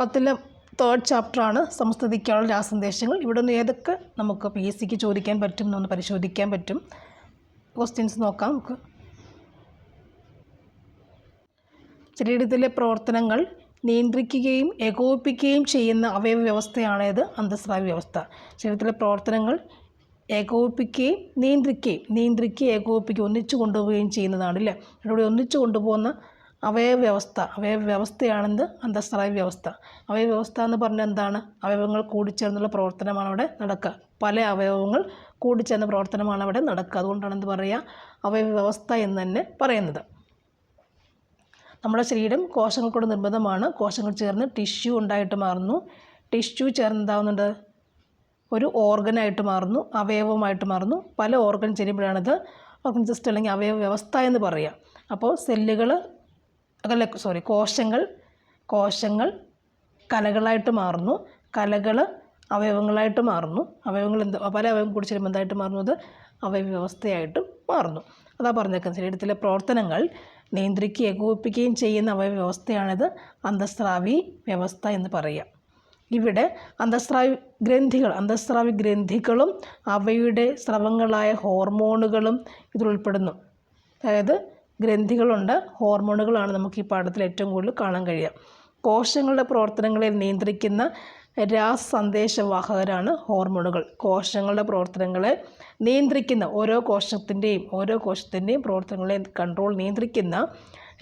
പത്തിലെ തേർഡ് ചാപ്റ്ററാണ് സമസ്തതിക്കാനുള്ള രാസന്ദേശങ്ങൾ ഇവിടെ നിന്ന് ഏതൊക്കെ നമുക്ക് പി എസ് സിക്ക് ചോദിക്കാൻ പറ്റും എന്നൊന്ന് പരിശോധിക്കാൻ പറ്റും. ക്വസ്റ്റ്യൻസ് നോക്കാം നമുക്ക്. ശരീരത്തിലെ പ്രവർത്തനങ്ങൾ നിയന്ത്രിക്കുകയും ഏകോപിപ്പിക്കുകയും ചെയ്യുന്ന അവയവ വ്യവസ്ഥയാണേത് അന്തസ്രാവി വ്യവസ്ഥ. ശരീരത്തിലെ പ്രവർത്തനങ്ങൾ ഏകോപിപ്പിക്കുകയും നിയന്ത്രിക്കുകയും നിയന്ത്രിക്കുകയും ഏകോപിപ്പിക്കുകയും ഒന്നിച്ചു കൊണ്ടുപോവുകയും ചെയ്യുന്നതാണ് അല്ലേ ഇവിടെ ഒന്നിച്ചു കൊണ്ടുപോകുന്ന അവയവ വ്യവസ്ഥ അവയവ വ്യവസ്ഥയാണെന്ത് അന്തസ്രാവി വ്യവസ്ഥ. അവയവ വ്യവസ്ഥ എന്ന് പറഞ്ഞാൽ എന്താണ്? അവയവങ്ങൾ കൂടിച്ചേർന്നുള്ള പ്രവർത്തനമാണ് അവിടെ നടക്കുക. പല അവയവങ്ങൾ കൂടിച്ചേർന്ന പ്രവർത്തനമാണ് അവിടെ നടക്കുക. അതുകൊണ്ടാണ് എന്ത് പറയുക? അവയവ വ്യവസ്ഥ എന്ന് തന്നെ പറയുന്നത്. നമ്മുടെ ശരീരം കോശങ്ങൾ കൊണ്ട് നിർബന്ധമാണ് കോശങ്ങൾ ചേർന്ന് ടിഷ്യൂ ഉണ്ടായിട്ട് മാറുന്നു. ടിഷ്യൂ ചേർന്ന് എന്താവുന്നുണ്ട്? ഒരു ഓർഗനായിട്ട് മാറുന്നു. അവയവമായിട്ട് മാറുന്നു. പല ഓർഗൻ ചേരുമ്പോഴാണിത് ഓർഗൻ സിസ്റ്റം അല്ലെങ്കിൽ അവയവ വ്യവസ്ഥ എന്ന് പറയുക. അപ്പോൾ സെല്ലുകൾ അല്ല സോറി കോശങ്ങൾ കോശങ്ങൾ കലകളായിട്ട് മാറുന്നു. കലകൾ അവയവങ്ങളായിട്ട് മാറുന്നു. അവയവങ്ങൾ എന്ത് പല അവയവം കൂടി ചേരുമ്പോൾ എന്തായിട്ട് മാറുന്നു? അത് അവയവ വ്യവസ്ഥയായിട്ട് മാറുന്നു. അതാ പറഞ്ഞേക്കുന്നത്. ശരീരത്തിലെ പ്രവർത്തനങ്ങൾ നിയന്ത്രിക്കുകയും ഏകോപിപ്പിക്കുകയും ചെയ്യുന്ന അവയവ വ്യവസ്ഥയാണിത് അന്തസ്രാവി വ്യവസ്ഥ എന്ന് പറയുക. ഇവിടെ അന്തസ്രാവി ഗ്രന്ഥികൾ അന്തസ്രാവി ഗ്രന്ഥികളും അവയുടെ സ്രവങ്ങളായ ഹോർമോണുകളും ഇതിലുൾപ്പെടുന്നു അതായത് ഗ്രന്ഥികളുണ്ട്. ഹോർമോണുകളാണ് നമുക്ക് ഈ പാഠത്തിൽ ഏറ്റവും കൂടുതൽ കാണാൻ കഴിയുക. കോശങ്ങളുടെ പ്രവർത്തനങ്ങളെ നിയന്ത്രിക്കുന്ന രാസ രാസന്ദേശവാഹകരാണ് ഹോർമോണുകൾ. കോശങ്ങളുടെ പ്രവർത്തനങ്ങളെ നിയന്ത്രിക്കുന്ന ഓരോ കോശത്തിന്റെയും ഓരോ കോശത്തിന്റെയും പ്രവർത്തനങ്ങളെ കൺട്രോൾ നിയന്ത്രിക്കുന്ന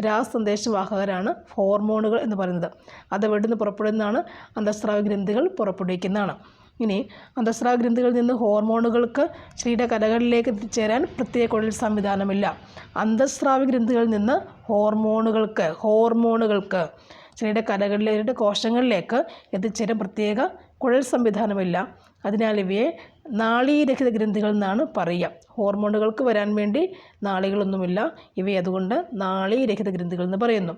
രാസ രാസന്ദേശവാഹകരാണ് ഹോർമോണുകൾ എന്ന് പറയുന്നത്. അത് എവിടുന്ന് പുറപ്പെടുന്നതാണ്? അന്തസ്രാവ ഗ്രന്ഥികൾ പുറപ്പെടുവിക്കുന്നതാണ്. ഇനി അന്തസ്രാവ ഗ്രന്ഥികളിൽ നിന്ന് ഹോർമോണുകൾക്ക് ശരീര കലകളിലേക്ക് എത്തിച്ചേരാൻ പ്രത്യേക കുഴൽ സംവിധാനമില്ല. അന്തസ്രാവ ഗ്രന്ഥികളിൽ നിന്ന് ഹോർമോണുകൾക്ക് ഹോർമോണുകൾക്ക് ശരീര കലകളിലേക്ക് കോശങ്ങളിലേക്ക് എത്തിച്ചേരാൻ പ്രത്യേക കുഴൽ സംവിധാനമില്ല. അതിനാൽ ഇവയെ നാളീരഹിത ഗ്രന്ഥികൾ എന്നാണ് പറയുക. ഹോർമോണുകൾക്ക് വരാൻ വേണ്ടി നാളികളൊന്നുമില്ല. ഇവയെ അതുകൊണ്ട് നാളീരഹിത ഗ്രന്ഥികൾ എന്ന് പറയുന്നു.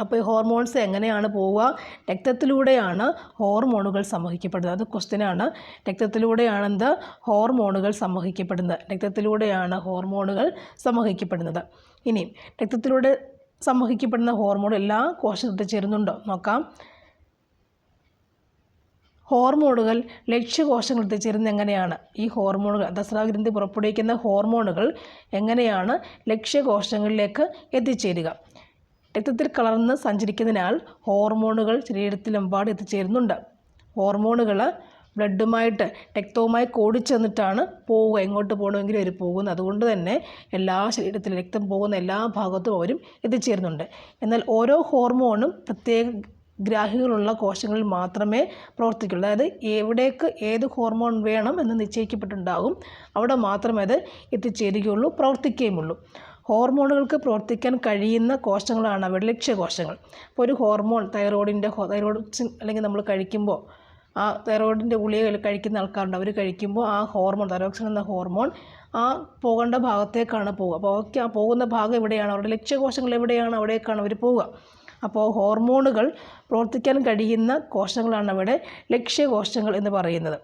അപ്പോൾ ഈ ഹോർമോൺസ് എങ്ങനെയാണ് പോവുക? രക്തത്തിലൂടെയാണ് ഹോർമോണുകൾ സംവഹിക്കപ്പെടുന്നത്. അത് ക്വസ്റ്റ്യനാണ്. രക്തത്തിലൂടെയാണ് എന്ത്? ഹോർമോണുകൾ സംവഹിക്കപ്പെടുന്നത്. രക്തത്തിലൂടെയാണ് ഹോർമോണുകൾ സംവഹിക്കപ്പെടുന്നത്. ഇനി രക്തത്തിലൂടെ സംവഹിക്കപ്പെടുന്ന ഹോർമോൺ എല്ലാ കോശത്തിൽ ചേരുന്നുണ്ടോ? നോക്കാം. ഹോർമോണുകൾ ലക്ഷ്യകോശങ്ങൾ എത്തിച്ചേരുന്നത് എങ്ങനെയാണ്? ഈ ഹോർമോണുകൾ ദസ്രാഗ്രന്ഥി പുറപ്പെടുവിക്കുന്ന ഹോർമോണുകൾ എങ്ങനെയാണ് ലക്ഷ്യകോശങ്ങളിലേക്ക് എത്തിച്ചേരുക? രക്തത്തിൽ കലർന്ന് സഞ്ചരിക്കുന്നതിനാൽ ഹോർമോണുകൾ ശരീരത്തിലെമ്പാട് എത്തിച്ചേരുന്നുണ്ട്. ഹോർമോണുകൾ ബ്ലഡുമായിട്ട് രക്തവുമായി കൂടിച്ചെന്നിട്ടാണ് പോവുക എങ്ങോട്ട് പോകണമെങ്കിലും അവർ പോകുന്നത്. അതുകൊണ്ട് തന്നെ എല്ലാ ശരീരത്തിലും രക്തം പോകുന്ന എല്ലാ ഭാഗത്തും അവരും എത്തിച്ചേരുന്നുണ്ട്. എന്നാൽ ഓരോ ഹോർമോണും പ്രത്യേക ഗ്രാഹികളുള്ള കോശങ്ങളിൽ മാത്രമേ പ്രവർത്തിക്കുള്ളൂ. അതായത് എവിടേക്ക് ഏത് ഹോർമോൺ വേണം എന്ന് നിശ്ചയിക്കപ്പെട്ടിട്ടുണ്ടാകും അവിടെ മാത്രമേ അത് എത്തിച്ചേരുകയുള്ളൂ പ്രവർത്തിക്കുകയുമുള്ളൂ. ഹോർമോണുകൾക്ക് പ്രവർത്തിക്കാൻ കഴിയുന്ന കോശങ്ങളാണ് അവയുടെ ലക്ഷ്യകോശങ്ങൾ ഇപ്പോൾ ഒരു ഹോർമോൺ തൈറോയിഡിന്റെ തൈറോയിഡ് അല്ലെങ്കിൽ നമ്മൾ കഴിക്കുമ്പോൾ ആ തൈറോയിഡിന്റെ ഗുളിക കഴിക്കുന്ന ആൾക്കാരുണ്ട്. അവർ കഴിക്കുമ്പോൾ ആ ഹോർമോൺ തൈറോക്സിൻ എന്ന ഹോർമോൺ ആ പോകേണ്ട ഭാഗത്തേക്കാണ് പോവുക. അപ്പോൾ ഓക്കെ ആ പോകുന്ന ഭാഗം എവിടെയാണ്? അവരുടെ ലക്ഷ്യകോശങ്ങൾ എവിടെയാണ്? അവിടേക്കാണ് അവർ പോവുക. അപ്പോൾ ഹോർമോണുകൾ പ്രവർത്തിക്കാൻ കഴിയുന്ന കോശങ്ങളാണ് അവിടെ ലക്ഷ്യകോശങ്ങൾ എന്ന് പറയുന്നത്.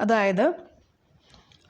അതായത്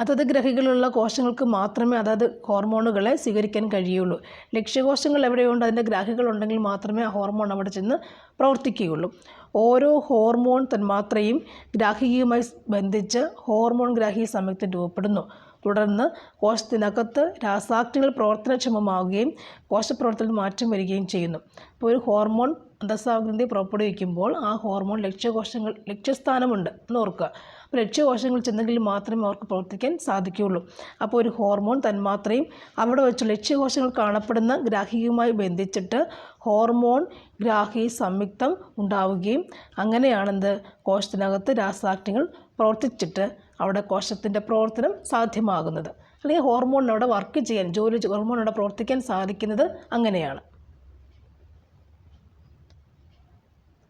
അതത് ഗ്രഹികളുള്ള കോശങ്ങൾക്ക് മാത്രമേ അതത് ഹോർമോണുകളെ സ്വീകരിക്കാൻ കഴിയുള്ളൂ. ലക്ഷ്യകോശങ്ങൾ എവിടെയുണ്ട്? അതിന്റെ ഗ്രാഹികളുണ്ടെങ്കിൽ മാത്രമേ ആ ഹോർമോൺ അവിടെ ചെന്ന് പ്രവർത്തിക്കുകയുള്ളൂ. ഓരോ ഹോർമോൺ തന്മാത്രയും ഗ്രാഹികയുമായി ബന്ധിച്ച് ഹോർമോൺ ഗ്രാഹി സംയുക്തം രൂപപ്പെടുന്നു. തുടർന്ന് കോശത്തിനകത്ത് രാസാക്തികൾ പ്രവർത്തനക്ഷമമാവുകയും കോശപ്രവർത്തനത്തിൽ മാറ്റം വരികയും ചെയ്യുന്നു. അപ്പോൾ ഒരു ഹോർമോൺ അന്തസ്സാഗ്രന്ഥി പുറപ്പെടുവിക്കുമ്പോൾ ആ ഹോർമോൺ ലക്ഷ്യകോശങ്ങൾ ലക്ഷ്യസ്ഥാനമുണ്ട് എന്ന് ഓർക്കുക. അപ്പോൾ ലക്ഷ്യകോശങ്ങൾ ചെന്നെങ്കിൽ മാത്രമേ അവർക്ക് പ്രവർത്തിക്കാൻ സാധിക്കുകയുള്ളൂ. അപ്പോൾ ഒരു ഹോർമോൺ തന്മാത്രയും അവിടെ വെച്ച് ലക്ഷ്യകോശങ്ങൾ കാണപ്പെടുന്ന ഗ്രാഹികയുമായി ബന്ധിച്ചിട്ട് ഹോർമോൺ ഗ്രാഹി സംയുക്തം ഉണ്ടാവുകയും അങ്ങനെയാണെന്ത്? കോശത്തിനകത്ത് രാസാഗ്നികൾ പ്രവർത്തിച്ചിട്ട് അവിടെ കോശത്തിന്റെ പ്രവർത്തനം സാധ്യമാകുന്നത്. അല്ലെങ്കിൽ ഹോർമോണിനവിടെ വർക്ക് ചെയ്യാൻ ജോലി ഹോർമോൺ അവിടെ പ്രവർത്തിക്കാൻ സാധിക്കുന്നത് അങ്ങനെയാണ്.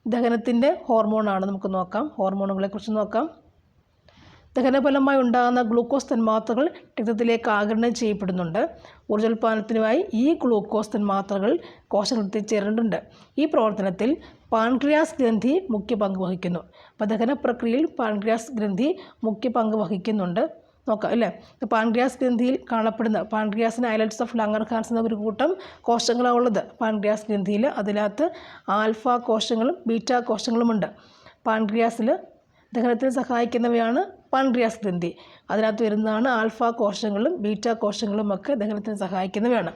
ദഹനത്തിന്റെ ഹോർമോണാണ് നമുക്ക് നോക്കാം. ഹോർമോണുകളെക്കുറിച്ച് നോക്കാം. ദഹനഫലമായി ഉണ്ടാകുന്ന ഗ്ലൂക്കോസ് തന്മാത്രകൾ രക്തത്തിലേക്ക് ആഗിരണം ചെയ്യപ്പെടുന്നുണ്ട്. ഊർജോൽപാദനത്തിനുമായി ഈ ഗ്ലൂക്കോസ് തന്മാത്രകൾ കോശങ്ങളിൽ ചേരേണ്ടതുണ്ട്. ഈ പ്രവർത്തനത്തിൽ പാൻക്രിയാസ് ഗ്രന്ഥി മുഖ്യ പങ്ക് വഹിക്കുന്നു. അപ്പോൾ ദഹന പ്രക്രിയയിൽ പാൻക്രിയാസ് ഗ്രന്ഥി മുഖ്യ പങ്ക് വഹിക്കുന്നുണ്ട്. നോക്കാം അല്ലേ? പാൻഗ്രിയാസ് ഗ്രന്ഥിയിൽ കാണപ്പെടുന്ന പാൻഗ്രിയാസിന് ഐലറ്റ്സ് ഓഫ് ലങ്ങർ ഹാൻസ് എന്ന ഒരു കൂട്ടം കോശങ്ങളാണ് ഉള്ളത്. പാൻക്രിയാസ് ഗ്രന്ഥിയിൽ അതിനകത്ത് ആൽഫ കോശങ്ങളും ബീറ്റ കോശങ്ങളുമുണ്ട് പാൻഗ്രിയാസിൽ ദഹനത്തിന് സഹായിക്കുന്നവയാണ് പാൻഗ്രിയാസ് ഗ്രന്ഥി. അതിനകത്ത് വരുന്നതാണ് ആൽഫ കോശങ്ങളും ബീറ്റ കോശങ്ങളും ഒക്കെ ദഹനത്തിന് സഹായിക്കുന്നവയാണ്.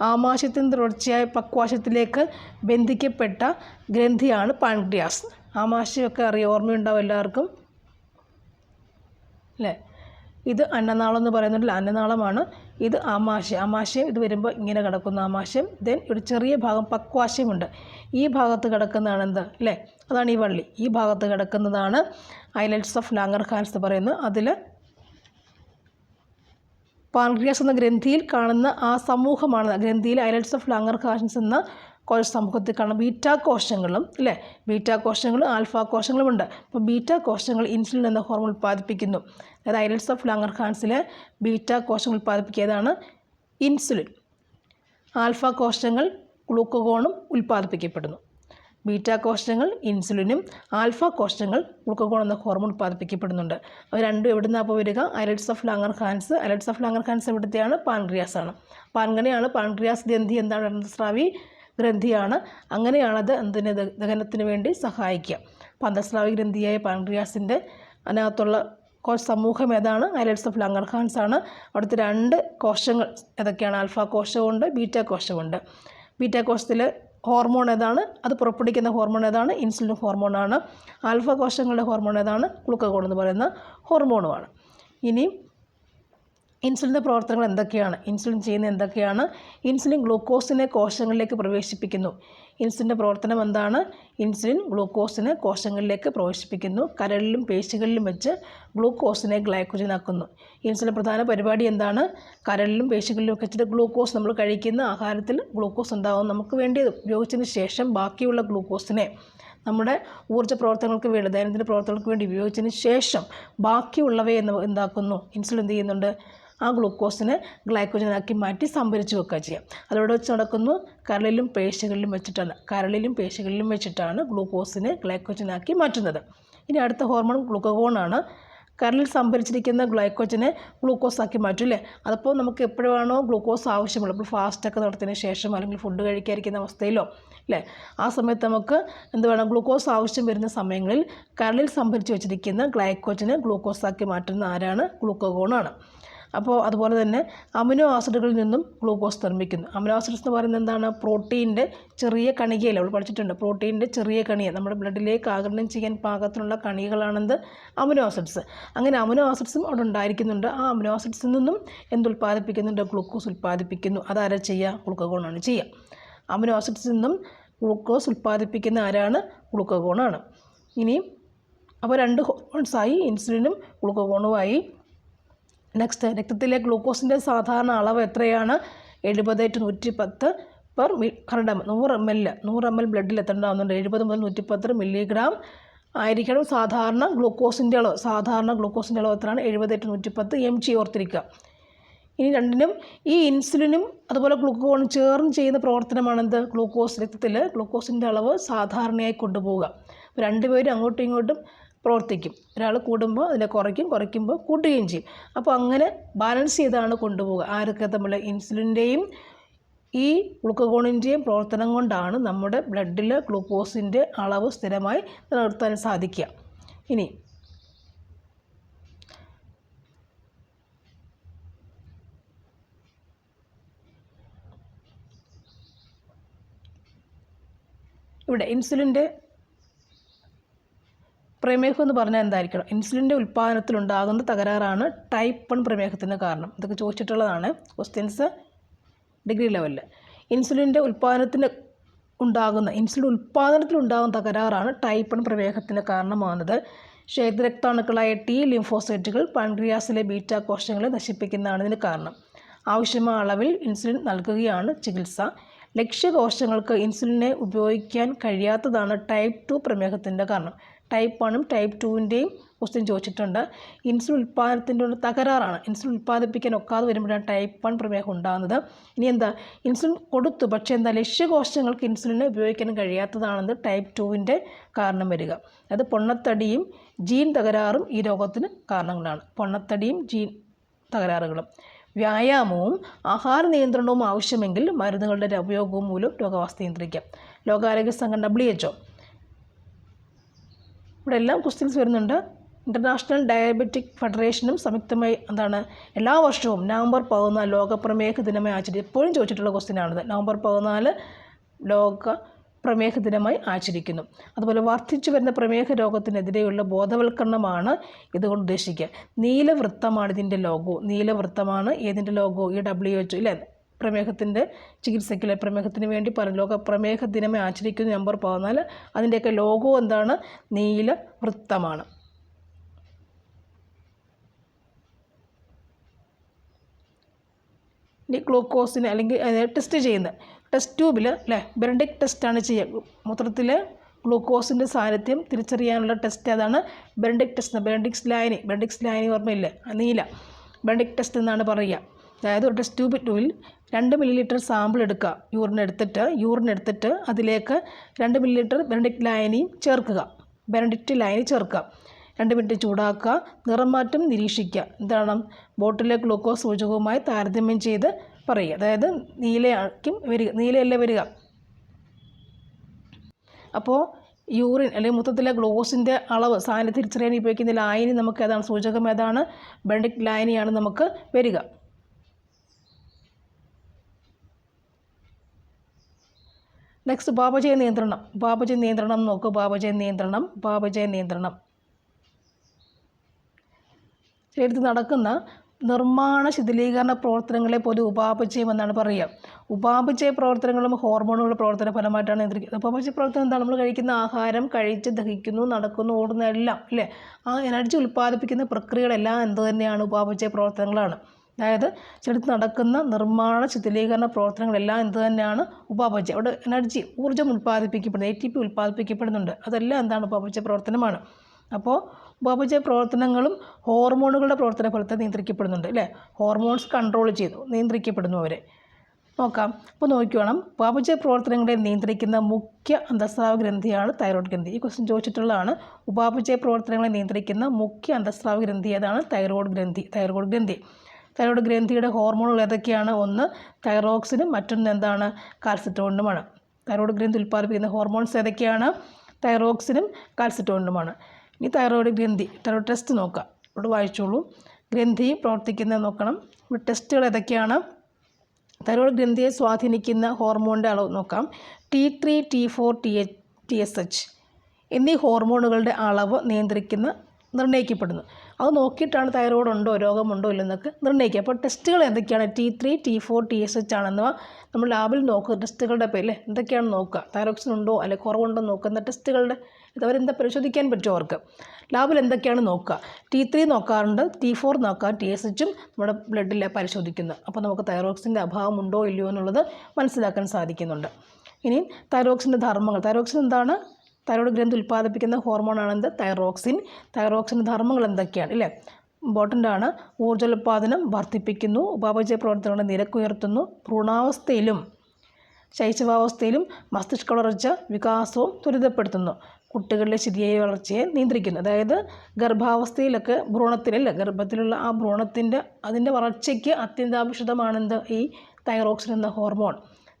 ആമാശയത്തിന് തുടർച്ചയായ പക്വാശത്തിലേക്ക് ബന്ധിക്കപ്പെട്ട ഗ്രന്ഥിയാണ് പാൻഗ്രിയാസ്. ആമാശയമൊക്കെ അറിയാം ഓർമ്മയുണ്ടാവും എല്ലാവർക്കും. അല്ലേ? ഇത് അന്നനാളം എന്ന് പറയുന്നുണ്ടല്ലോ അന്നനാളമാണ്. ഇത് ആമാശയം. ആമാശയം ഇത് വരുമ്പോൾ ഇങ്ങനെ കിടക്കുന്ന. ആമാശയം. ദെൻ ഒരു ചെറിയ ഭാഗം പക്വാശയമുണ്ട്. ഈ ഭാഗത്ത് കിടക്കുന്നതാണ് എന്ത്? അല്ലേ അതാണ് ഈ വള്ളി. ഈ ഭാഗത്ത് കിടക്കുന്നതാണ് ഐലറ്റ്സ് ഓഫ് ലാംഗർ ഹാൻസ് എന്ന് പറയുന്നത് അതിൽ പാൻക്രിയാസ് എന്ന ഗ്രന്ഥിയിൽ കാണുന്ന ആ സമൂഹമാണ്. ഗ്രന്ഥിയിൽ ഐലറ്റ്സ് ഓഫ് ലാംഗർ ഹാൻസ് എന്ന കോശ സമൂഹത്തിൽ കാണുന്ന ബീറ്റാ കോശങ്ങളും അല്ലേ ബീറ്റാ കോശങ്ങളും ആൽഫ കോശങ്ങളും ഉണ്ട് അപ്പോൾ ബീറ്റാ കോശങ്ങൾ ഇൻസുലിൻ എന്ന ഹോർമോൺ ഉൽപ്പാദിപ്പിക്കുന്നു. അതായത് ഐലൻസ് ഓഫ് ലാങ്ങർ ഹാൻസിലെ ബീറ്റ കോശങ്ങൾ ഉൽപ്പാദിപ്പിക്കിയതാണ് ഇൻസുലിൻ. ആൽഫ കോശങ്ങൾ ഗ്ലൂക്കോഗോണും ഉൽപ്പാദിപ്പിക്കപ്പെടുന്നു. ബീറ്റ കോശങ്ങൾ ഇൻസുലിനും ആൽഫ കോശങ്ങൾ ഗ്ലൂക്കോഗോൺ എന്ന ഹോർമോൺ ഉൽപ്പാദിപ്പിക്കപ്പെടുന്നുണ്ട്. അവ രണ്ടും എവിടെ നിന്നാണ് അപ്പോൾ വരിക? Islets of Langerhans islets of Langerhans എവിടുത്തെയാണ്? Pancreas ആണ് അപ്പോൾ അങ്ങനെയാണ് പാൻക്രിയാസ് ഗ്രന്ഥി എന്താണ്? അന്തസ്രാവി ഗ്രന്ഥിയാണ്. അങ്ങനെയാണത് എന്തിന് ദഹനത്തിന് വേണ്ടി സഹായിക്കുക. അപ്പോൾ അന്തസ്രാവി ഗ്രന്ഥിയായ പാൻക്രിയാസിന്റെ അതിനകത്തുള്ള കോശ സമൂഹം ഏതാണ്? ഐലറ്റ്സ് ഓഫ് ലങ്ങർ ഹാൻസ് ആണ് അവിടുത്തെ രണ്ട് കോശങ്ങൾ ഏതൊക്കെയാണ്? ആൽഫ കോശമുണ്ട് ബീറ്റ കോശമുണ്ട് ബീറ്റ കോശത്തിൽ ഹോർമോൺ ഏതാണ്? അത് പുറപ്പെടുവിക്കുന്ന ഹോർമോൺ ഏതാണ്? ഇൻസുലിൻ ഹോർമോൺ ആണ് ആൽഫ കോശങ്ങളുടെ ഹോർമോൺ ഏതാണ്? ഗ്ലൂക്കോഗോൺ എന്ന് പറയുന്ന ഹോർമോണുമാണ്. ഇനി ഇൻസുലിന്റെ പ്രവർത്തനങ്ങൾ എന്തൊക്കെയാണ്? ഇൻസുലിൻ ചെയ്യുന്ന എന്തൊക്കെയാണ്? ഇൻസുലിൻ ഗ്ലൂക്കോസിനെ കോശങ്ങളിലേക്ക് പ്രവേശിപ്പിക്കുന്നു. ഇൻസുലിന്റെ പ്രവർത്തനം എന്താണ്? ഇൻസുലിൻ ഗ്ലൂക്കോസിനെ കോശങ്ങളിലേക്ക് പ്രവേശിപ്പിക്കുന്നു. കരളിലും പേശികളിലും വെച്ച് ഗ്ലൂക്കോസിനെ ഗ്ലൈക്കോജനാക്കുന്നു ഇൻസുലിന്റെ ഇൻസുലിൻ പ്രധാന പരിപാടി എന്താണ്? കരളിലും പേശികളിലും ഒക്കെ വെച്ചിട്ട് ഗ്ലൂക്കോസ് നമ്മൾ കഴിക്കുന്ന ആഹാരത്തിൽ ഗ്ലൂക്കോസ് ഉണ്ടാകും നമുക്ക് വേണ്ടി ഉപയോഗിച്ചതിന് ശേഷം ബാക്കിയുള്ള ഗ്ലൂക്കോസിനെ നമ്മുടെ ഊർജ പ്രവർത്തനങ്ങൾക്ക് വേണ്ടി ദൈനംദിന പ്രവർത്തനങ്ങൾക്ക് വേണ്ടി ഉപയോഗിച്ചതിന് ശേഷം ബാക്കിയുള്ളവയെ എന്താക്കുന്നു? ഇൻസുലിൻ എന്ത് ചെയ്യുന്നുണ്ട്? ആ ഗ്ലൂക്കോസിനെ ഗ്ലൈക്കോജനാക്കി മാറ്റി സംഭരിച്ച് വെക്കുക ചെയ്യാം അതോടെ വെച്ച് നടക്കുന്നു കരളിലും പേശികളിലും വെച്ചിട്ടാണ് കരളിലും പേശികളിലും വെച്ചിട്ടാണ് ഗ്ലൂക്കോസിനെ ഗ്ലൈക്കോജനാക്കി മാറ്റുന്നത്. ഇനി അടുത്ത ഹോർമോൺ ഗ്ലൂക്കോഗോണാണ്. കരളിൽ സംഭരിച്ചിരിക്കുന്ന ഗ്ലൈക്കോജനെ ഗ്ലൂക്കോസ് ആക്കി മാറ്റും അല്ലേ? അതപ്പോൾ നമുക്ക് എപ്പോഴാണോ ഗ്ലൂക്കോസ് ആവശ്യമുള്ളത് ഇപ്പോൾ ഫാസ്റ്റൊക്കെ നടത്തിയതിന് ശേഷം അല്ലെങ്കിൽ ഫുഡ് കഴിക്കാതിരിക്കുന്ന അവസ്ഥയിലോ അല്ലേ? ആ സമയത്ത് നമുക്ക് എന്ത് വേണം? ഗ്ലൂക്കോസ് ആവശ്യം വരുന്ന സമയങ്ങളിൽ കരളിൽ സംഭരിച്ച് വെച്ചിരിക്കുന്ന ഗ്ലൈക്കോജനെ ഗ്ലൂക്കോസ് ആക്കി മാറ്റുന്ന ആരാണ്? ഗ്ലൂക്കോഗോണാണ്. അപ്പോൾ അതുപോലെ തന്നെ അമിനോ ആസിഡുകളിൽ നിന്നും ഗ്ലൂക്കോസ് നിർമ്മിക്കുന്നു. അമിനോ ആസിഡ്സ് എന്ന് പറയുന്നത് എന്താണ്? പ്രോട്ടീന്റെ ചെറിയ കണികയല്ല? നമ്മൾ പഠിച്ചിട്ടുണ്ട്. പ്രോട്ടീന്റെ ചെറിയ കണിക. നമ്മുടെ ബ്ലഡിലേക്ക് ആകരണം ചെയ്യാൻ പാകത്തിനുള്ള കണികകളാണെന്ത് അമിനോ ആസിഡ്സ്. അങ്ങനെ അമിനോ ആസിഡ്സും അവിടെ ഉണ്ടായിരിക്കുന്നുണ്ട്. ആ അമിനോ ആസിഡ്സിൽ നിന്നും എന്ത് ഉൽപ്പാദിപ്പിക്കുന്നുണ്ട്? ഗ്ലൂക്കോസ് ഉൽപ്പാദിപ്പിക്കുന്നു. അതാരാ ചെയ്യുക? ഗ്ലൂക്കോഗോണാണ് ചെയ്യുക. അമിനോ ആസിഡ്സിൽ നിന്നും ഗ്ലൂക്കോസ് ഉൽപ്പാദിപ്പിക്കുന്ന ആരാണ്? ഗ്ലൂക്കോഗോണാണ്. ഇനി അപ്പോൾ രണ്ട് ഹോർമോൺസായി ഇൻസുലിനും ഗ്ലൂക്കോഗോണുമായി നെക്സ്റ്റ് രക്തത്തിലെ ഗ്ലൂക്കോസിന്റെ സാധാരണ അളവ് എത്രയാണ്? എഴുപത് ടു നൂറ്റി പത്ത് പെർ മി ഹൺഡ്രഡ് എം നൂറ് എം എൽ നൂറ് എം എൽ ബ്ലഡിൽ എത്തേണ്ടതാവുന്നുണ്ട്. എഴുപത് മുതൽ നൂറ്റിപ്പത്ത് മില്ലിഗ്രാം ആയിരിക്കണം സാധാരണ ഗ്ലൂക്കോസിന്റെ അളവ്. സാധാരണ ഗ്ലൂക്കോസിന്റെ അളവ് എത്രയാണ്? എഴുപത് ടു നൂറ്റിപ്പത്ത് എം ജി ഓർത്തിരിക്കുക. ഇനി രണ്ടിനും ഈ ഇൻസുലിനും അതുപോലെ ഗ്ലൂക്കോൺ ചേർന്ന് ചെയ്യുന്ന പ്രവർത്തനമാണെന്ത്? ഗ്ലൂക്കോസ് രക്തത്തിൽ ഗ്ലൂക്കോസിന്റെ അളവ് സാധാരണയായി കൊണ്ടുപോവുക. രണ്ടുപേരും അങ്ങോട്ടും ഇങ്ങോട്ടും പ്രവർത്തിക്കും. ഒരാൾ കൂടുമ്പോൾ അതിനെ കുറയ്ക്കും കുറയ്ക്കുമ്പോൾ കൂട്ടുകയും ചെയ്യും. അപ്പോൾ അങ്ങനെ ബാലൻസ് ചെയ്താണ് കൊണ്ടുപോകുക ആരൊക്കെ തമ്മിലുള്ള ഇൻസുലിന്റെയും ഈ ഗ്ലൂക്കോഗോണിന്റെയും പ്രവർത്തനം കൊണ്ടാണ് നമ്മുടെ ബ്ലഡിൽ ഗ്ലൂക്കോസിന്റെ അളവ് സ്ഥിരമായി നിലനിർത്താൻ സാധിക്കുക. ഇനി ഇവിടെ ഇൻസുലിന്റെ പ്രമേഹം എന്ന് പറഞ്ഞാൽ എന്തായിരിക്കണം? ഇൻസുലിന്റെ ഉൽപ്പാദനത്തിലുണ്ടാകുന്ന തകരാറാണ് ടൈപ്പ് വൺ പ്രമേഹത്തിന് കാരണം. ഇതൊക്കെ ചോദിച്ചിട്ടുള്ളതാണ്. ക്വസ്റ്റ്യൻസ് ഡിഗ്രി ലെവലിൽ ഇൻസുലിന്റെ ഉൽപ്പാദനത്തിന് ഉണ്ടാകുന്ന ഇൻസുലിൻ ഉൽപ്പാദനത്തിലുണ്ടാകുന്ന തകരാറാണ് ടൈപ്പ് വൺ പ്രമേഹത്തിന് കാരണമാകുന്നത്. ശ്വേതരക്താണുക്കളായ ടി ലിംഫോസൈറ്റുകൾ പാൻക്രിയാസിലെ ബീറ്റ കോശങ്ങളെ നശിപ്പിക്കുന്നതാണ് ഇതിന് കാരണം. ആവശ്യമായ അളവിൽ ഇൻസുലിൻ നൽകുകയാണ് ചികിത്സ. ലക്ഷ്യകോശങ്ങൾക്ക് ഇൻസുലിനെ ഉപയോഗിക്കാൻ കഴിയാത്തതാണ് ടൈപ്പ് ടു പ്രമേഹത്തിന്റെ കാരണം. ടൈപ്പ് വണ്ണും ടൈപ്പ് ടുവിന്റെയും ക്വസ്റ്റ്യൻ ചോദിച്ചിട്ടുണ്ട്. ഇൻസുലിൻ ഉൽപ്പാദനത്തിന്റെ ഒരു തകരാറാണ്. ഇൻസുലിൻ ഉൽപ്പാദിപ്പിക്കാൻ ഒക്കാതെ വരുമ്പോഴാണ് ടൈപ്പ് വൺ പ്രമേഹം ഉണ്ടാകുന്നത്. ഇനി എന്താ? ഇൻസുലിൻ കൊടുത്തു. പക്ഷേ എന്താ? ലക്ഷ്യകോശങ്ങൾക്ക് ഇൻസുലിനെ ഉപയോഗിക്കാൻ കഴിയാത്തതാണെന്ന് ടൈപ്പ് ടുവിന്റെ കാരണം വരിക. അത് പൊണ്ണത്തടിയും ജീൻ തകരാറും ഈ രോഗത്തിന് കാരണങ്ങളാണ്. പൊണ്ണത്തടിയും ജീൻ തകരാറുകളും. വ്യായാമവും ആഹാര നിയന്ത്രണവും ആവശ്യമെങ്കിൽ മരുന്നുകളുടെ ഉപയോഗവും മൂലം രോഗാവസ്ഥ നിയന്ത്രിക്കാം. ലോകാരോഗ്യ സംഘടന ഡബ്ല്യു എച്ച് ഇവിടെ എല്ലാം ക്വസ്റ്റ്യൻസ് വരുന്നുണ്ട്. ഇന്റർനാഷണൽ ഡയബറ്റിക് ഫെഡറേഷനും സംയുക്തമായി എന്താണ് എല്ലാ വർഷവും നവംബർ പതിനാല് ലോക പ്രമേഹ ദിനമായി ആചരിക്കും എപ്പോഴും ചോദിച്ചിട്ടുള്ള ക്വസ്റ്റ്യനാണിത് നവംബർ പതിനാല് ലോക പ്രമേഹ ദിനമായി ആചരിക്കുന്നു. അതുപോലെ വർദ്ധിച്ചു വരുന്ന പ്രമേഹ രോഗത്തിനെതിരെയുള്ള ബോധവൽക്കരണമാണ് ഇതുകൊണ്ട് ഉദ്ദേശിക്കുക. നീലവൃത്തമാണ് ഇതിന്റെ ലോഗോ നീലവൃത്തമാണ് ഏതിന്റെ ലോഗോ ഈ ഡബ്ല്യു എച്ച് ഇല്ലേ പ്രമേഹത്തിന്റെ ചികിത്സയ്ക്ക് പ്രമേഹത്തിന് വേണ്ടി പറഞ്ഞു ലോക പ്രമേഹ ദിനമേ ആചരിക്കുന്ന നമ്പർ പതിനാല്. അതിന്റെയൊക്കെ ലോഗോ എന്താണ്? നീല വൃത്തമാണ്. ഇനി ഗ്ലൂക്കോസിന് അല്ലെങ്കിൽ ടെസ്റ്റ് ചെയ്യുന്ന ടെസ്റ്റ് ട്യൂബിൽ അല്ലേ? ബെറഡിക് ടെസ്റ്റാണ് ചെയ്യുക. മൂത്രത്തിൽ ഗ്ലൂക്കോസിന്റെ സാന്നിധ്യം തിരിച്ചറിയാനുള്ള ടെസ്റ്റ് അതാണ് ബെറഡിക് ടെസ്റ്റ് ബെറഡിക്സ് ലൈനി ബെറഡിക്സ് ലൈനി ഓർമ്മയില്ലേ? നീല. ബെറഡിക് ടെസ്റ്റ് എന്നാണ് പറയുക. അതായത് ഒരു ടെസ്റ്റ് ട്യൂബ് ട്യൂബിൽ രണ്ട് മില്ലി ലിറ്റർ സാമ്പിൾ എടുക്കുക. യൂറിൻ എടുത്തിട്ട് യൂറിൻ എടുത്തിട്ട് അതിലേക്ക് രണ്ട് മില്ലി ലിറ്റർ ബെനഡിക്റ്റ് ലൈനിയും ചേർക്കുക. ബെനഡിക്റ്റ് ലൈനി ചേർക്കുക. രണ്ട് മിനിറ്റ് ചൂടാക്കുക. നിറമാറ്റം നിരീക്ഷിക്കുക. എന്താണ് ബോട്ടിലെ ഗ്ലൂക്കോസ് സൂചകവുമായി താരതമ്യം ചെയ്ത് പറയുക. അതായത് നീലയാക്കും വരിക. നീലയല്ലേ വരിക. അപ്പോൾ യൂറിൻ അല്ലെങ്കിൽ മൊത്തത്തിലെ ഗ്ലൂക്കോസിന്റെ അളവ് സാധനം തിരിച്ചറിയാൻ ഉപയോഗിക്കുന്ന ലായനി നമുക്ക് ഏതാണ്? സൂചകം ഏതാണ്? ബെൻഡിക് ലായനിയാണ് നമുക്ക് വരിക. നെക്സ്റ്റ് ഉപാപചയ നിയന്ത്രണം ഉപാപചയ നിയന്ത്രണം നോക്കൂ. ഉപാപചയ നിയന്ത്രണം ഉപാപചയ നിയന്ത്രണം ശരീരത്തിൽ നടക്കുന്ന നിർമ്മാണ ശിഥിലീകരണ പ്രവർത്തനങ്ങളെ പോലെ ഉപാപചയം എന്നാണ് പറയുക. ഉപാപചയ പ്രവർത്തനങ്ങളും ഹോർമോണുകളുടെ പ്രവർത്തന ഫലമായിട്ടാണ് നിയന്ത്രിക്കുന്നത് ഉപാപചയ പ്രവർത്തനം എന്താണ്? നമ്മൾ കഴിക്കുന്ന ആഹാരം കഴിച്ച് ദഹിക്കുന്നു നടക്കുന്നു ഓടുന്ന എല്ലാം അല്ലേ? ആ എനർജി ഉൽപ്പാദിപ്പിക്കുന്ന പ്രക്രിയകളെല്ലാം എന്ത് തന്നെയാണ് ഉപാപചയ പ്രവർത്തനങ്ങളാണ്. അതായത് ചിലടത്ത് നടക്കുന്ന നിർമ്മാണ ശിഥിലീകരണ പ്രവർത്തനങ്ങളെല്ലാം എന്ത് തന്നെയാണ് ഉപാപചയം. അവിടെ എനർജി ഊർജം ഉൽപ്പാദിപ്പിക്കപ്പെടുന്നത് എ ടി പി ഉൽപ്പാദിപ്പിക്കപ്പെടുന്നുണ്ട്. അതെല്ലാം എന്താണ് ഉപാപചയ പ്രവർത്തനമാണ്. അപ്പോൾ ഉപാപചയ പ്രവർത്തനങ്ങളും ഹോർമോണുകളുടെ പ്രവർത്തന ഫലത്തെ നിയന്ത്രിക്കപ്പെടുന്നുണ്ട് അല്ലേ? ഹോർമോൺസ് കൺട്രോൾ ചെയ്തു നിയന്ത്രിക്കപ്പെടുന്നു അവരെ. നോക്കാം. അപ്പോൾ നോക്കിക്കോണം. ഉപാപചയ പ്രവർത്തനങ്ങളെ നിയന്ത്രിക്കുന്ന മുഖ്യ അന്തസ്രാവ ഗ്രന്ഥിയാണ് തൈറോയ്ഡ് ഗ്രന്ഥി. ഈ ക്വസ്റ്റ്യൻ ചോദിച്ചിട്ടുള്ളതാണ്. ഉപാപചയ പ്രവർത്തനങ്ങളെ നിയന്ത്രിക്കുന്ന മുഖ്യ അന്തസ്രാവ ഗ്രന്ഥി ഏതാണ്? തൈറോയ്ഡ് ഗ്രന്ഥി തൈറോയ്ഡ് ഗ്രന്ഥി. തൈറോയ്ഡ് ഗ്രന്ഥിയുടെ ഹോർമോണുകൾ ഏതൊക്കെയാണ്? ഒന്ന് തൈറോക്സിനും മറ്റൊന്ന് എന്താണ്? കാൽസിറ്റോണിനുമാണ്. തൈറോയ്ഡ് ഗ്രന്ഥി ഉൽപ്പാദിപ്പിക്കുന്ന ഹോർമോൺസ് ഏതൊക്കെയാണ്? തൈറോക്സിനും കാൽസിറ്റോണിനുമാണ്. ഇനി തൈറോയ്ഡ് ഗ്രന്ഥി തൈറോയ്ഡ് ടെസ്റ്റ് നോക്കാം. ഇവിടെ വായിച്ചോളൂ. ഗ്രന്ഥി പ്രവർത്തിക്കുന്നത് നോക്കണം. ഇവിടെ ടെസ്റ്റുകൾ ഏതൊക്കെയാണ്? തൈറോയ്ഡ് ഗ്രന്ഥിയെ സ്വാധീനിക്കുന്ന ഹോർമോണിന്റെ അളവ് നോക്കാം. T three T four T H T S H. എന്നീ ഹോർമോണുകളുടെ അളവ് നിയന്ത്രിക്കുന്ന നിർണയിക്കപ്പെടുന്നു. അത് നോക്കിയിട്ടാണ് തൈറോയ്ഡ് ഉണ്ടോ രോഗമുണ്ടോ ഇല്ലെന്നൊക്കെ നിർണയിക്കുക. അപ്പോൾ ടെസ്റ്റുകൾ എന്തൊക്കെയാണ്? T three T four T S H ആണെന്നവ നമ്മൾ ലാബിൽ നോക്കുക. ടെസ്റ്റുകളുടെ പേരിൽ എന്തൊക്കെയാണ് നോക്കുക? തൈറോക്സിൻ ഉണ്ടോ? അല്ലെങ്കിൽ കുറവുണ്ടോ നോക്കുന്ന ടെസ്റ്റുകളുടെ അവരെന്താ പരിശോധിക്കാൻ പറ്റുമോ അവർക്ക്? ലാബിൽ എന്തൊക്കെയാണ് നോക്കുക? ടി ത്രീ നോക്കാറുണ്ട് ടി ഫോർ നോക്കാം ടി എസ് എച്ചും നമ്മുടെ ബ്ലഡിൽ പരിശോധിക്കുന്നത് അപ്പോൾ നമുക്ക് തൈറോക്സിന്റെ അഭാവം ഉണ്ടോ ഇല്ലയോ എന്നുള്ളത് മനസ്സിലാക്കാൻ സാധിക്കുന്നുണ്ട്. ഇനി തൈറോക്സിന്റെ ധർമ്മങ്ങൾ. തൈറോക്സിൻ എന്താണ്? തൈറോയ്ഡ് ഗ്രന്ഥി ഉൽപ്പാദിപ്പിക്കുന്ന ഹോർമോണാണ് എന്ത് തൈറോക്സിൻ. തൈറോക്സിന്റെ ധർമ്മങ്ങൾ എന്തൊക്കെയാണ്? ഇല്ലേ? ഇമ്പോർട്ടന്റ് ആണ് ഊർജോൽപാദനം വർദ്ധിപ്പിക്കുന്നു. ഉപാപചയ പ്രവർത്തനങ്ങളുടെ നിരക്ക് ഉയർത്തുന്നു. ഭ്രൂണാവസ്ഥയിലും ശൈശവാവസ്ഥയിലും മസ്തിഷ്ക വളർച്ച വികാസവും ത്വരിതപ്പെടുത്തുന്നു. കുട്ടികളുടെ ശരിയായ വളർച്ചയെ നിയന്ത്രിക്കുന്നു. അതായത് ഗർഭാവസ്ഥയിലൊക്കെ ഭ്രൂണത്തിലല്ല ഗർഭത്തിലുള്ള ആ ഭ്രൂണത്തിന്റെ അതിന്റെ വളർച്ചയ്ക്ക് അത്യന്താപേക്ഷിതമാണെന്ത്? ഈ തൈറോക്സിൻ എന്ന ഹോർമോൺ.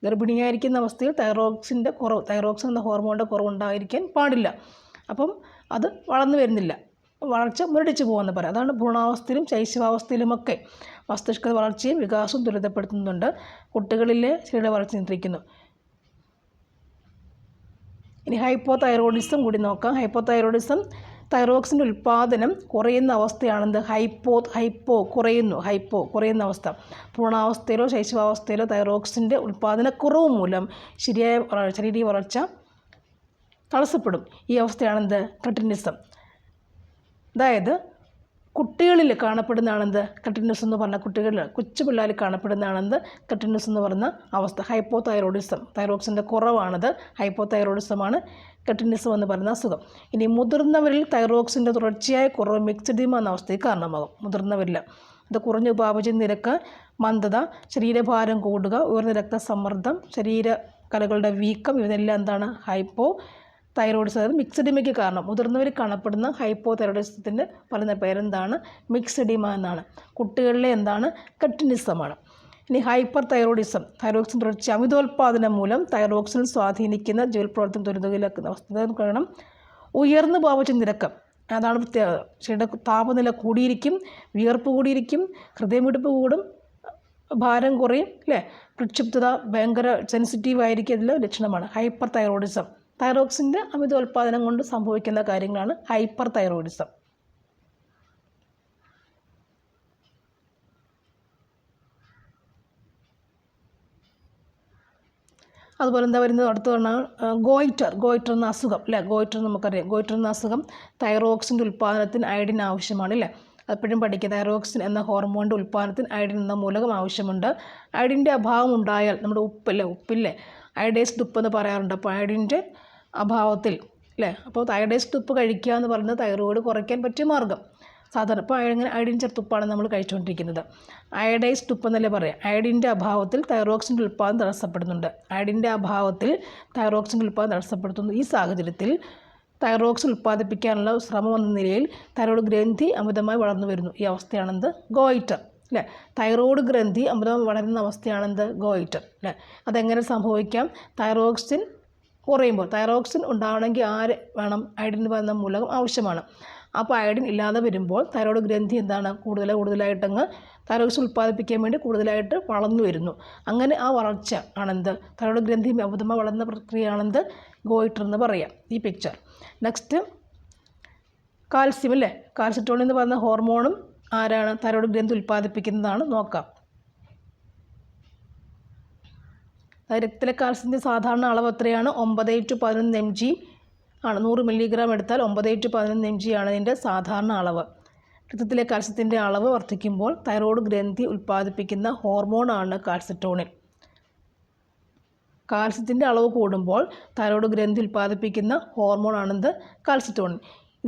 ഗർഭിണിയായിരിക്കുന്ന അവസ്ഥയിൽ തൈറോക്സിന്റെ കുറവ് തൈറോക്സിൻ എന്ന ഹോർമോണിന്റെ കുറവുണ്ടായിരിക്കാൻ പാടില്ല. അപ്പം അത് വളർന്നു വരുന്നില്ല. വളർച്ച മുരടിച്ചു പോകുമെന്ന് പറയാം. അതാണ് ഭ്രൂണാവസ്ഥയിലും ശൈശവാവസ്ഥയിലുമൊക്കെ മസ്തിഷ്ക വളർച്ചയും വികാസവും ദുരിതപ്പെടുത്തുന്നുണ്ട്. കുട്ടികളിലെ ശരീര വളർച്ച നിയന്ത്രിക്കുന്നു. ഇനി ഹൈപ്പോ തൈറോയിഡിസം കൂടി നോക്കാം. ഹൈപ്പോ തൈറോയിഡിസം തൈറോക്സിന്റെ ഉൽപ്പാദനം കുറയുന്ന അവസ്ഥയാണെന്ത്? ഹൈപ്പോ ഹൈപ്പോ കുറയുന്നു. ഹൈപ്പോ കുറയുന്ന അവസ്ഥ. പൂർണാവസ്ഥയിലോ ശൈശവാവസ്ഥയിലോ തൈറോക്സിന്റെ ഉൽപ്പാദനക്കുറവ് മൂലം ശരിയായ ശരീര വളർച്ച തടസ്സപ്പെടും. ഈ അവസ്ഥയാണെന്ത്? ക്രിട്ടിനിസം. അതായത് കുട്ടികളിൽ കാണപ്പെടുന്നതാണെന്ത് കട്ടിന്യൂസ് എന്ന് പറഞ്ഞ കുട്ടികളിൽ കൊച്ചു പിള്ളേരിൽ കാണപ്പെടുന്നതാണെന്ത് കട്ടിന്യൂസ് എന്ന് പറഞ്ഞ അവസ്ഥ. ഹൈപ്പോ തൈറോയിഡിസം തൈറോക്സിന്റെ കുറവാണത്. ഹൈപ്പോ തൈറോയിഡിസമാണ് കട്ടിന്യൂസം എന്ന് പറയുന്ന അസുഖം. ഇനി മുതിർന്നവരിൽ തൈറോക്സിന്റെ തുടർച്ചയായ കുറവ് മിക്സഡിമ എന്ന അവസ്ഥയ്ക്ക് കാരണമാകും. മുതിർന്നവരിൽ ഇത് കുറഞ്ഞ ഉപാപചയ നിരക്ക് മന്ദത ശരീരഭാരം കൂടുക ഉയർന്ന രക്തസമ്മർദ്ദം ശരീര കലകളുടെ വീക്കം ഇതെല്ലാം എന്താണ്? ഹൈപ്പോ തൈറോയിഡിസം അതായത് മിക്സഡിമയ്ക്ക് കാരണം. മുതിർന്നവർ കാണപ്പെടുന്ന ഹൈപ്പോ തൈറോയിഡിസത്തിന്റെ പറയുന്ന പേരെന്താണ്? മിക്സഡിമ എന്നാണ്. കുട്ടികളിലെ എന്താണ്? കട്ടിനിസമാണ് ഇനി ഹൈപ്പർ തൈറോയിഡിസം തൈറോക്സിൻ തുടർച്ച അമിതോൽപാദനം മൂലം തൈറോക്സിൻ സ്വാധീനിക്കുന്ന ജോൽ പ്രവർത്തനം ദുരിതയിലാക്കുന്ന അവസ്ഥ കാരണം ഉയർന്ന പാവച്ച നിരക്കം. അതാണ് പ്രത്യേകത താപനില കൂടിയിരിക്കും വിയർപ്പ് കൂടിയിരിക്കും ഹൃദയമിടിപ്പ് കൂടും ഭാരം കുറയും അല്ലേ? പ്രക്ഷുബ്ധത ഭയങ്കര സെൻസിറ്റീവ് ആയിരിക്കും. ലക്ഷണമാണ്. ഹൈപ്പർ തൈറോയിഡിസം തൈറോക്സിന്റെ അമിതോൽപാദനം കൊണ്ട് സംഭവിക്കുന്ന കാര്യങ്ങളാണ് ഹൈപ്പർ തൈറോയിഡിസം അതുപോലെ എന്താ വരുന്നത്? അടുത്തതാണ് ഗോയിറ്റർ ഗോയിറ്റർ. എന്ന അസുഖം അല്ലേ ഗോയിറ്റർ നമുക്കറിയാം. ഗോയിറ്റർ എന്ന അസുഖം തൈറോക്സിന്റെ ഉൽപ്പാദനത്തിന് അയഡിൻ ആവശ്യമാണ് അല്ലേ എപ്പോഴും പഠിക്കുക. തൈറോക്സിൻ എന്ന ഹോർമോണിന്റെ ഉൽപ്പാദനത്തിന് അയഡിൻ എന്ന മൂലകം ആവശ്യമുണ്ട്. അയഡിന്റെ അഭാവം ഉണ്ടായാൽ നമ്മുടെ ഉപ്പല്ലേ ഉപ്പില്ലേ? അയഡൈസ്ഡ് തുപ്പ് എന്ന് പറയാറുണ്ട്. അപ്പോൾ അയഡിന്റെ അഭാവത്തിൽ അല്ലേ? അപ്പോൾ അയഡൈസ്ഡ് തുപ്പ് കഴിക്കുക എന്ന് പറയുന്നത് തൈറോയിഡ് കുറയ്ക്കാൻ പറ്റിയ മാർഗം സാധാരണ ഇപ്പോൾ അയഡിങ്ങനെ അയഡിൻ ചെറുത്തുപ്പാണ് നമ്മൾ കഴിച്ചുകൊണ്ടിരിക്കുന്നത്. അയഡൈസ് തുപ്പ് എന്നല്ലേ പറയാം അയഡിന്റെ അഭാവത്തിൽ തൈറോക്സിന്റെ ഉൽപ്പാദനം തടസ്സപ്പെടുന്നുണ്ട്. അയഡിന്റെ അഭാവത്തിൽ തൈറോക്സിന്റെ ഉൽപ്പാദനം തടസ്സപ്പെടുത്തുന്നു. ഈ സാഹചര്യത്തിൽ തൈറോക്സ് ഉൽപ്പാദിപ്പിക്കാനുള്ള ശ്രമം എന്ന നിലയിൽ തൈറോയിഡ് ഗ്രന്ഥി അമിതമായി വളർന്നു വരുന്നു. ഈ അവസ്ഥയാണെന്ത്? ഗോയിറ്റർ. അല്ലേ? തൈറോയ്ഡ് ഗ്രന്ഥി അമിതമായി വളരുന്ന അവസ്ഥയാണെന്ത്? ഗോയിറ്റർ അല്ലേ? അതെങ്ങനെ സംഭവിക്കാം? തൈറോക്സിൻ കുറയുമ്പോൾ തൈറോക്സിൻ ഉണ്ടാവണമെങ്കിൽ ആര് വേണം? അയഡിൻ പറയുന്ന മൂലകം ആവശ്യമാണ്. അപ്പോൾ അയഡിൻ ഇല്ലാതെ വരുമ്പോൾ തൈറോയ്ഡ് ഗ്രന്ഥി എന്താണ്? കൂടുതൽ കൂടുതലായിട്ടങ്ങ് തൈറോക്സിൻ ഉൽപ്പാദിപ്പിക്കാൻ വേണ്ടി കൂടുതലായിട്ട് വളർന്നു വരുന്നു. അങ്ങനെ ആ വളർച്ച ആണെന്ത്? തൈറോയ്ഡ് ഗ്രന്ഥി അമിതമായി വളർന്ന പ്രക്രിയയാണെന്ത്? ഗോയിറ്റർ എന്ന് പറയാം. ഈ പിക്ചർ നെക്സ്റ്റ് കാൽസ്യം അല്ലേ? കാൽസിറ്റോൺ എന്ന് പറയുന്ന ഹോർമോണും ആരാണ് തൈറോയ്ഡ് ഗ്രന്ഥി ഉൽപ്പാദിപ്പിക്കുന്നതാണ് നോക്കാം. രക്തത്തിലെ കാൽസ്യത്തിന്റെ സാധാരണ അളവ് എത്രയാണ്? ഒമ്പത് ടു പതിനൊന്ന് എം ജി ആണ്. നൂറ് മില്ലിഗ്രാം എടുത്താൽ ഒമ്പത് ടു പതിനൊന്ന് എം ജി ആണ് ഇതിന്റെ സാധാരണ അളവ്. രക്തത്തിലെ കാൽസ്യത്തിന്റെ അളവ് വർദ്ധിക്കുമ്പോൾ തൈറോയ്ഡ് ഗ്രന്ഥി ഉൽപ്പാദിപ്പിക്കുന്ന ഹോർമോണാണ് കാൽസിറ്റോണിൻ കാൽസ്യത്തിന്റെ അളവ് കൂടുമ്പോൾ തൈറോയ്ഡ് ഗ്രന്ഥി ഉൽപ്പാദിപ്പിക്കുന്ന ഹോർമോണാണെന്ത് കാൽസിറ്റോണിൻ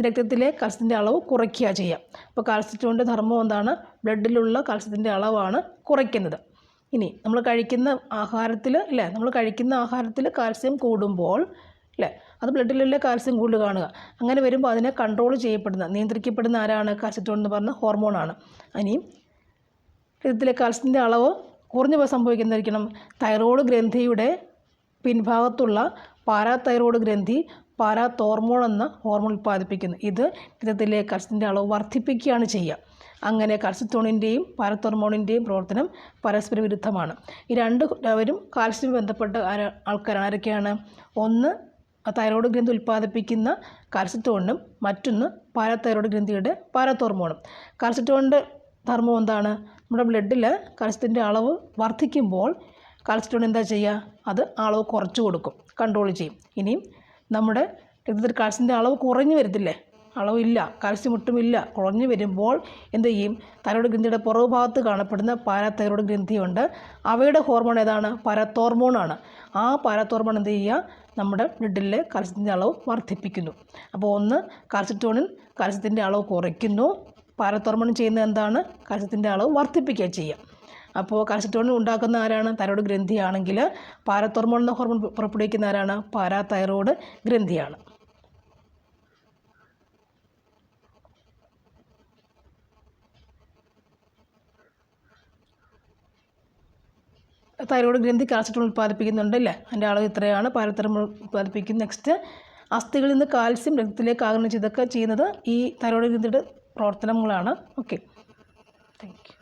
രക്തത്തിലെ കാൽസ്യത്തിന്റെ അളവ് കുറയ്ക്കുക ചെയ്യാം. അപ്പോൾ കാൽസ്യത്തിന്റെ ധർമ്മം എന്താണ്? ബ്ലഡിലുള്ള കാൽസ്യത്തിന്റെ അളവാണ് കുറയ്ക്കുന്നത്. ഇനി നമ്മൾ കഴിക്കുന്ന ആഹാരത്തിൽ അല്ലേ? നമ്മൾ കഴിക്കുന്ന ആഹാരത്തിൽ കാൽസ്യം കൂടുമ്പോൾ അല്ലേ? അത് ബ്ലഡിലുള്ള കാൽസ്യം കൂടുതൽ കാണുക. അങ്ങനെ വരുമ്പോൾ അതിനെ കൺട്രോൾ ചെയ്യപ്പെടുന്ന നിയന്ത്രിക്കപ്പെടുന്ന ആരാണ്? കാൽസ്യറ്റോൺ എന്ന് പറഞ്ഞ ഹോർമോണാണ് ഇനി രക്തത്തിലെ കാൽസ്യത്തിന്റെ അളവ് കുറഞ്ഞു പോയി സംഭവിക്കുന്നതായിരിക്കണം. തൈറോയ്ഡ് ഗ്രന്ഥിയുടെ പിൻഭാഗത്തുള്ള പാരാതൈറോയ്ഡ് ഗ്രന്ഥി പാരാതോർമോൺ എന്ന ഹോർമോൺ ഉൽപ്പാദിപ്പിക്കുന്നു. ഇത് രക്തത്തിലെ കൽസ്യത്തിന്റെ അളവ് വർദ്ധിപ്പിക്കുകയാണ് ചെയ്യുക. അങ്ങനെ കൽസ്യത്തോണിന്റെയും പാരത്തോർമോണിന്റെയും പ്രവർത്തനം പരസ്പര വിരുദ്ധമാണ്. ഈ രണ്ട് അവരും കാൽസ്യം ബന്ധപ്പെട്ട ആൾക്കാരാണ്. ആരൊക്കെയാണ്? ഒന്ന് തൈറോയ്ഡ് ഗ്രന്ഥി ഉൽപ്പാദിപ്പിക്കുന്ന കാൽസ്യത്തോണിനും മറ്റൊന്ന് പാരാതൈറോയ്ഡ് ഗ്രന്ഥിയുടെ പാരത്തോർമോണും കാൽസ്യത്തോണിന്റെ ധർമ്മം എന്താണ്? നമ്മുടെ ബ്ലഡിൽ കാൽസ്യത്തിന്റെ അളവ് വർദ്ധിക്കുമ്പോൾ കാൽസ്യത്തോൺ എന്താ ചെയ്യുക? അത് അളവ് കുറച്ച് കൊടുക്കും. കൺട്രോൾ ചെയ്യും. ഇനിയും നമ്മുടെ രക്തത്തിൽ കാൽസ്യത്തിന്റെ അളവ് കുറഞ്ഞു വരത്തില്ലേ? അളവില്ല കാൽസ്യം ഒട്ടുമില്ല. കുറഞ്ഞു വരുമ്പോൾ എന്ത് ചെയ്യും? തൈറോയ്ഡ് ഗ്രന്ഥിയുടെ പുറകു ഭാഗത്ത് കാണപ്പെടുന്ന പാരാതൈറോയ്ഡ് ഗ്രന്ഥിയുണ്ട്. അവയുടെ ഹോർമോൺ ഏതാണ്? പാരാതോർമോണാണ് ആ പാരാതോർമോൺ എന്ത് ചെയ്യുക? നമ്മുടെ ബ്ലഡിലെ കാൽസ്യത്തിന്റെ അളവ് വർദ്ധിപ്പിക്കുന്നു. അപ്പോൾ ഒന്ന് കാൽസ്യറ്റോണിൻ കാൽസ്യത്തിന്റെ അളവ് കുറയ്ക്കുന്നു. പാരത്തോർമോൺ ചെയ്യുന്നത് എന്താണ്? കാൽസ്യത്തിന്റെ അളവ് വർദ്ധിപ്പിക്കുക ചെയ്യുക. അപ്പോൾ കാൽസ്യറ്റോണിൻ ഉണ്ടാക്കുന്ന ആരാണ്? തൈറോയ്ഡ് ഗ്രന്ഥിയാണെങ്കിൽ പാരത്തോർമോൺ എന്ന ഹോർമോൺ പുറപ്പെടുവിക്കുന്ന ആരാണ്? പാരാതൈറോയ്ഡ് ഗ്രന്ഥിയാണ്. തൈറോയ്ഡ് ഗ്രന്ഥി കാൽസ്യറ്റോൺ ഉൽപ്പാദിപ്പിക്കുന്നുണ്ട് അല്ലേ? അതിന്റെ അളവ് ഇത്രയാണ്. പാരത്തോർമോൺ ഉൽപ്പാദിപ്പിക്കും നെക്സ്റ്റ് അസ്ഥികളിൽ നിന്ന് കാൽസ്യം രക്തത്തിലേക്ക് ആഗിരണം ചെയ്തൊക്കെ ചെയ്യുന്നത് ഈ തൈറോയ്ഡ് ഗ്രന്ഥിയുടെ പ്രവർത്തനങ്ങളാണ്. Okay thank you